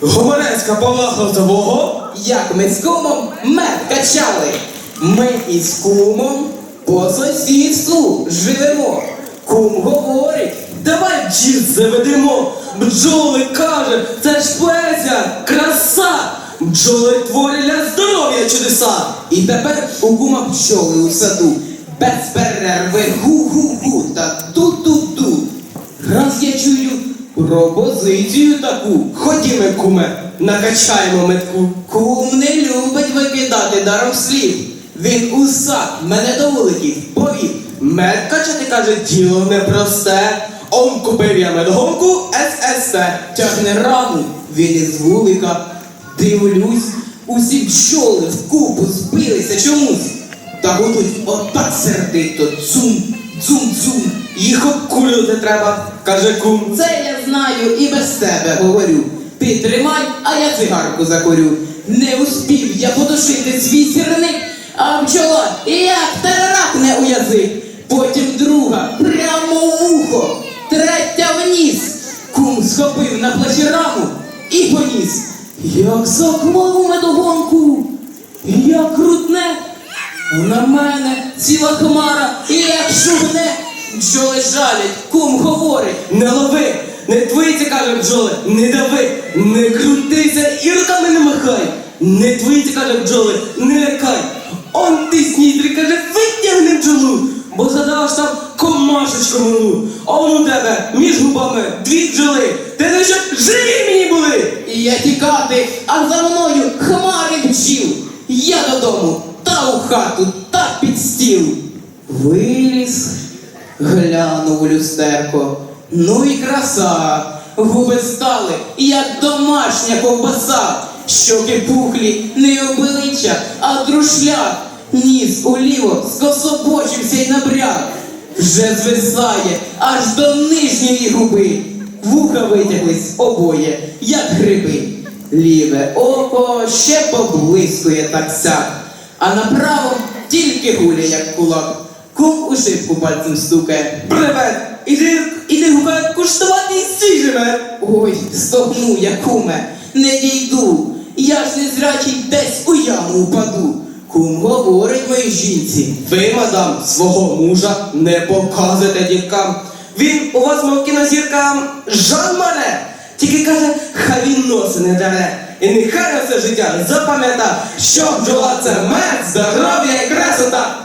Гомерецька Павла Хлозового. Як ми з кумом мед качали. Ми із кумом по сусідству живемо. Кум говорить, Давай бджіл заведемо. Бджоли каже, це ж поезія, краса. Бджоли творять для здоров'я чудеса. і тепер у кума пчоли у саду. Без перерви гу-гу-гу та ту-ту-ту. Раз я чую пропозицію таку. Ходімо, куме, накачаємо метку. Кум не любить викидати даром слів. Він у сад мене до вуликів повів. Мед качати, каже, діло непросте. Он купив я медгонку ССТ. Тягне раму, він із вулика. Дивлюсь, усі пчоли вкупу збилися чомусь. Та гудуть отак сердито, цум, цум, цум. Їх обкурювати треба, каже кум. Це я знаю і без тебе говорю. Ти тримай, а я цигарку закурю. Не успів я потушити свій сірник, а бджола як тарарахне у язик. Потім друга прямо в ухо, третя вниз. Кум схопив на плечі раму і поніс. Як заклав медогонку, як крутне, на мене ціла хмара, і як бджоли жалять, кум говорить. Не лови, не твоїться, каже бджоли, не дави, не крутися і руками не махай. Не твоїться, каже бджоли, не лякай. Он ти снідрі, каже, витягни бджолу, бо задаваш там комашечку малу. А он у тебе між губами дві бджоли. Ти не щоб живі мені були. І я тікати, а за мною хмари бджіл. Я додому, та у хату, та під стіл. Виліз, глянув у люстерко. Ну і краса. Губи стали, як домашня ковбаса. Щоки пухлі, не обличчя, а друшляк. Ніс уліво скособочився й набряк. Вже звисає аж до нижньої губи. Вуха витяглись обоє, як гриби. Ліве око ще поблискує так сяк, а направо тільки гуля, як кулак. Кум у шибку пальцем стукає. Привет, іди, іди гукай куштувати і живе. Ой, стогну я, куме, не дійду. Я ж незрячий десь у яму упаду. Кум говорить моїй жінці. Ви, мадам, свого мужа не показуєте дівкам. Він у вас, мов кінозірка, Жан Маре. Тільки каже, хай він носи не даре. І нехай на все життя запам'ята, що бджола це мед, здоров'я і красота.